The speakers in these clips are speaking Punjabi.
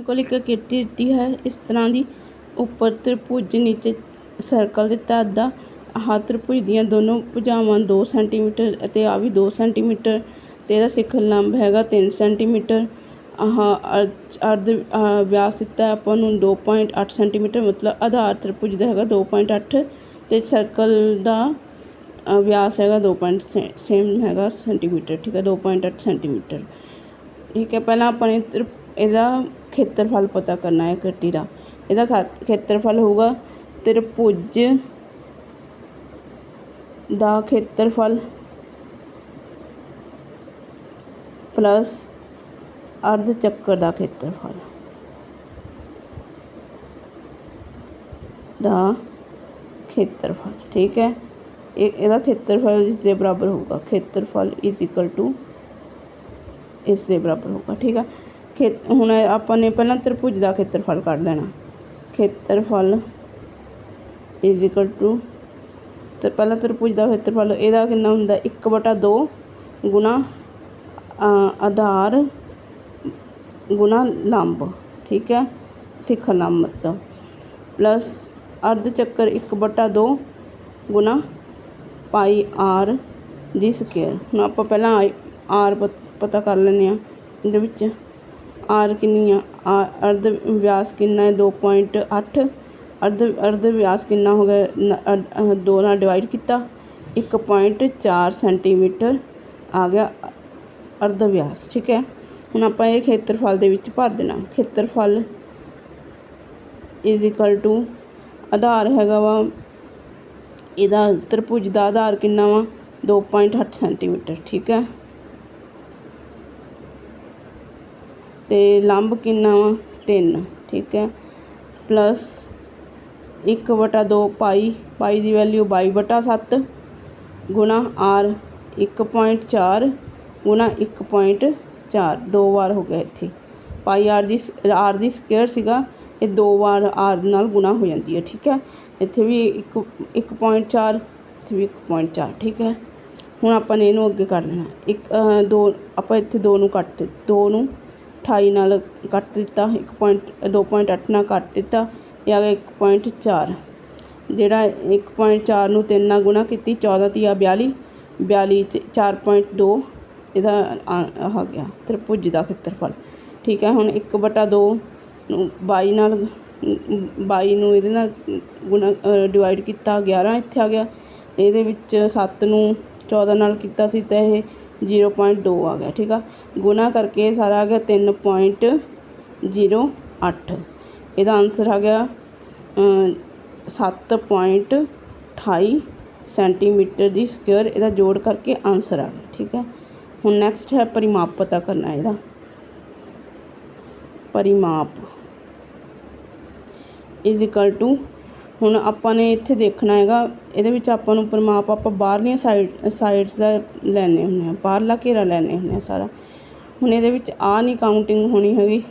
ਮੇਰੇ ਕੋਲ ਇੱਕ ਕਿੱਟੀ ਦਿੱਤੀ ਹੈ। ਇਸ ਤਰ੍ਹਾਂ ਦੀ ਉੱਪਰ ਤ੍ਰਿਭੁਜ, ਨੀਚੇ ਸਰਕਲ ਦਿੱਤਾ ਅੱਧਾ ਆਹ ਤ੍ਰਿਭੁਜ ਦੀਆਂ ਦੋਨੋਂ ਭੁਜਾਵਾਂ 2 ਸੈਂਟੀਮੀਟਰ ਅਤੇ ਆ ਵੀ 2 ਸੈਂਟੀਮੀਟਰ ਅਤੇ ਇਹਦਾ ਸਿਖਰ ਲੰਬ ਹੈਗਾ 3 ਸੈਂਟੀਮੀਟਰ ਆਹ ਅਰ- ਅਰਧ ਵਿਆਸ ਦਿੱਤਾ ਹੈ ਆਪਾਂ ਨੂੰ 2.8 ਸੈਂਟੀਮੀਟਰ ਮਤਲਬ ਆਧਾਰ ਤ੍ਰਿਭੁਜ ਦਾ ਹੈਗਾ 2.8 ਅਤੇ ਸਰਕਲ ਦਾ ਵਿਆਸ ਹੈਗਾ 2 ਪੁਆਇੰਟ ਸੇਮ ਹੈਗਾ ਸੈਂਟੀਮੀਟਰ ਠੀਕ ਹੈ 2.8 ਸੈਂਟੀਮੀਟਰ ਠੀਕ ਹੈ, ਪਹਿਲਾਂ ਆਪਾਂ ਨੇ ਤ੍ਰਿ- ਇਹਦਾ ਖੇਤਰਫਲ ਪਤਾ ਕਰਨਾ ਹੈ ਕੱਟੀ ਦਾ। ਇਹਦਾ ਖਾ- ਖੇਤਰਫਲ ਹੋਊਗਾ ਤ੍ਰਿਭੁਜ ਦਾ ਖੇਤਰਫਲ ਪਲੱਸ ਅਰਧ ਚੱਕਰ ਦਾ ਖੇਤਰਫਲ ਦਾ ਖੇਤਰਫਲ, ਠੀਕ ਹੈ? ਇਹ, ਇਹਦਾ ਖੇਤਰਫਲ ਇਸ ਦੇ ਬਰਾਬਰ ਹੋਊਗਾ। ਖੇਤਰਫਲ ਇਜ਼ ਇਕੁਅਲ ਟੂ ਇਸ ਦੇ ਬਰਾਬਰ ਹੋਊਗਾ ਠੀਕ ਆ? ਖੇਤ ਹੁਣ ਆਪਾਂ ਨੇ ਪਹਿਲਾਂ ਤ੍ਰਿਭੁਜ ਦਾ ਖੇਤਰਫਲ ਕੱਢ ਲੈਣਾ ਖੇਤਰਫਲ ਇਜ਼ ਇਕੁਅਲ ਟੂ ਤੇ ਪਹਿਲਾਂ ਤ੍ਰਿਭੁਜ ਦਾ ਖੇਤਰਫਲ ਇਹਦਾ ਕਿੰਨਾ ਹੁੰਦਾ? 1/2 ਗੁਣਾ ਅ, ਆਧਾਰ ਗੁਣਾ ਲੰਬ ਠੀਕ ਹੈ ਸਿਖਰ ਲੰਬ ਮਤਲਬ। ਪਲੱਸ ਅਰਧ ਚੱਕਰ 1/2 ਗੁਣਾ ਪਾਈ ਆਰ ਜੀ ਸਕੇਅਰ ਹੁਣ ਆਪਾਂ ਪਹਿਲਾਂ ਆਰ ਪਤਾ ਕਰ ਲੈਂਦੇ ਹਾਂ ਇਹਦੇ ਵਿੱਚ। ਆਰ ਕਿੰਨੀ ਆ ਆ- ਅਰਧ ਵਿਆਸ ਕਿੰਨਾ ਹੈ? 2.8 ਅਰਧ ਅਰਧ ਵਿਆਸ ਕਿੰਨਾ ਹੋ ਗਿਆ? ਦੋ ਨਾਲ ਡਿਵਾਈਡ ਕੀਤਾ। 1.4 ਸੈਂਟੀਮੀਟਰ ਆ ਗਿਆ ਅਰਧ ਵਿਆਸ, ਠੀਕ ਹੈ? ਹੁਣ ਆਪਾਂ ਇਹ ਖੇਤਰਫਲ ਦੇ ਵਿੱਚ ਭਰ ਦੇਣਾ। ਖੇਤਰਫਲ ਇਜ਼ ਇਕੁਅਲ ਟੂ ਆਧਾਰ ਹੈਗਾ ਵਾ। ਇਹਦਾ ਤ੍ਰਿਭੁਜ ਦਾ ਆਧਾਰ ਕਿੰਨਾ ਵਾ? 2.8 ਸੈਂਟੀਮੀਟਰ ਠੀਕ ਹੈ? ਅਤੇ ਲੰਬ ਕਿੰਨਾ ਵਾ? ਤਿੰਨ, ਠੀਕ ਹੈ। ਪਲੱਸ 1/2 ਪਾਈ ਪਾਈ ਦੀ ਵੈਲਿਊ 22/7 ਗੁਣਾ ਆਰ ਇੱਕ ਪੁਆਇੰਟ ਚਾਰ, ਗੁਣਾ 1.4 ਦੋ ਵਾਰ ਹੋ ਗਿਆ ਇੱਥੇ। ਪਾਈ ਆਰ ਦੀ ਆਰ ਦੀ ਸਕੁਅਰ ਸੀਗਾ, ਇਹ ਦੋ ਵਾਰ ਆਰ ਨਾਲ ਗੁਣਾ ਹੋ ਜਾਂਦੀ ਹੈ, ਠੀਕ ਹੈ। ਇੱਥੇ ਵੀ 1 1.4 ਇੱਥੇ ਵੀ 1.4 ਠੀਕ ਹੈ। ਹੁਣ ਆਪਾਂ ਨੇ ਇਹਨੂੰ ਅੱਗੇ ਕਰ ਲੈਣਾ। ਇੱਕ ਦੋ, ਆਪਾਂ ਇੱਥੇ ਦੋ ਨੂੰ ਕੱਟ, ਦੋ ਨੂੰ 28 ਨਾਲ ਕੱਟ ਦਿੱਤਾ, ਇੱਕ ਪੁਆਇੰਟ 2.8 ਨਾਲ ਕੱਟ ਦਿੱਤਾ, ਇਹ ਆ ਗਿਆ 1.4 ਜਿਹੜਾ 1.4 ਨੂੰ ਤਿੰਨ ਨਾਲ ਗੁਣਾ ਕੀਤੀ 14 ਤੀਆ 42 42 ਚ 4.2 ਇਹਦਾ ਆ ਆ ਗਿਆ, ਤ੍ਰਿਭੁਜ ਦਾ ਖੇਤਰਫਲ। ਠੀਕ ਹੈ, ਹੁਣ 1/2 ਨੂੰ 22 ਨਾਲ 22 ਨੂੰ ਇਹਦੇ ਨਾਲ ਗੁਣਾ ਡਿਵਾਈਡ ਕੀਤਾ 11 ਇੱਥੇ ਆ ਗਿਆ। ਇਹਦੇ ਵਿੱਚ 7 ਨੂੰ 14 ਨਾਲ ਕੀਤਾ ਸੀ, ਤਾਂ ਇਹ 0.2 ਆ ਗਿਆ ਠੀਕ ਆ? ਗੁਣਾ ਕਰਕੇ ਇਹ ਸਾਰਾ ਆ ਗਿਆ 3.08 ਇਹਦਾ ਆਨਸਰ ਆ ਗਿਆ ਅ, 7.28 ਸੈਂਟੀਮੀਟਰ ਦੀ ਸਕੁਅਰ ਇਹਦਾ ਜੋੜ ਕਰਕੇ ਆਨਸਰ ਆ ਗਿਆ ਠੀਕ ਹੈ ਹੁਣ ਨੈਕਸਟ ਹੈ ਪਰਿਮਾਪ ਪਤਾ ਕਰਨਾ ਇਹਦਾ। ਪਰਿਮਾਪ ਇਜ਼ ਇਕੁਅਲ ਟੂ ਹੁਣ ਆਪਾਂ ਨੇ ਇੱਥੇ ਦੇਖਣਾ ਹੈਗਾ, ਇਹਦੇ ਵਿੱਚ ਆਪਾਂ ਨੂੰ ਪਰਿਮਾਪ, ਆਪਾਂ ਬਾਹਰਲੀਆਂ ਸਾਈਡ ਸਾਈਡਸ ਦਾ ਲੈਣੇ ਹੁੰਦੇ ਆ ਬਾਹਰਲਾ ਘੇਰਾ ਲੈਣੇ ਹੁੰਦੇ ਆ ਸਾਰਾ। ਹੁਣ ਇਹਦੇ ਵਿੱਚ ਆ ਨਹੀਂ ਕਾਊਂਟਿੰਗ ਹੋਣੀ ਹੈਗੀ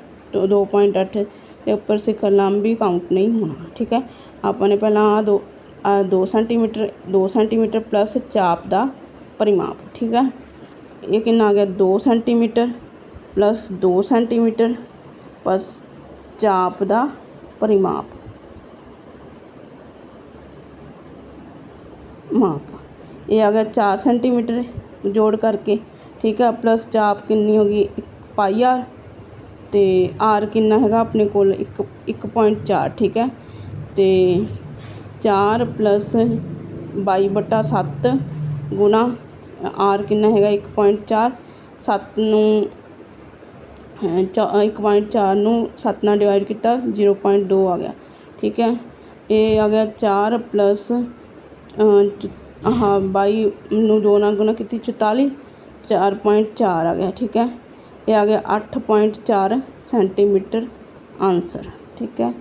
2.8 ਦੇ ਉੱਪਰ ਸਿਖਰ ਲੰਬੀ ਕਾਊਂਟ ਨਹੀਂ ਹੋਣਾ, ਠੀਕ ਹੈ? ਆਪਾਂ ਨੇ ਪਹਿਲਾਂ ਆ ਦੋ ਆ 2 ਸੈਂਟੀਮੀਟਰ 2 ਸੈਂਟੀਮੀਟਰ ਪਲੱਸ ਚਾਪ ਦਾ ਪਰਿਮਾਪ, ਠੀਕ ਹੈ? ਇਹ ਕਿੰਨਾ ਆ ਗਿਆ? 2 ਸੈਂਟੀਮੀਟਰ ਪਲੱਸ 2 ਸੈਂਟੀਮੀਟਰ ਪਲੱਸ ਚਾਪ ਦਾ ਪਰਿਮਾਪ। ਮਾਪ ਇਹ ਆ ਗਿਆ 4 ਸੈਂਟੀਮੀਟਰ ਜੋੜ ਕਰਕੇ ਠੀਕ ਹੈ ਪਲੱਸ ਚਾਪ ਕਿੰਨੀ ਹੋ ਗਈ? ਇੱਕ ਪਾਈ ਆਰ ਤੇ ਆਰ ਕਿੰਨਾ ਹੈਗਾ ਆਪਣੇ ਕੋਲ? 1 1.4 ਠੀਕ ਹੈ। ਤੇ 4 ਪਲੱਸ 22 ਬਟਾ 7 ਗੁਣਾ ਆਰ ਕਿੰਨਾ ਹੈਗਾ? 1.4 7 ਨੂੰ ਅਹ, ਚਾ- 1.4 ਨੂੰ 7 ਨਾਲ ਡਿਵਾਈਡ ਕੀਤਾ 0.2 ਆ ਗਿਆ ਠੀਕ ਹੈ। ਇਹ ਆ ਗਿਆ 4 ਪਲੱਸ ਆਹ, ਬਾਈ ਨੂੰ ਦੋ ਨਾਲ ਗੁਣਾ ਕੀਤੀ 44 4.4 ਆ ਗਿਆ, ਠੀਕ ਹੈ। ਇਹ ਆ ਗਿਆ 8.4 ਸੈਂਟੀਮੀਟਰ ਆਨਸਰ ਠੀਕ ਹੈ।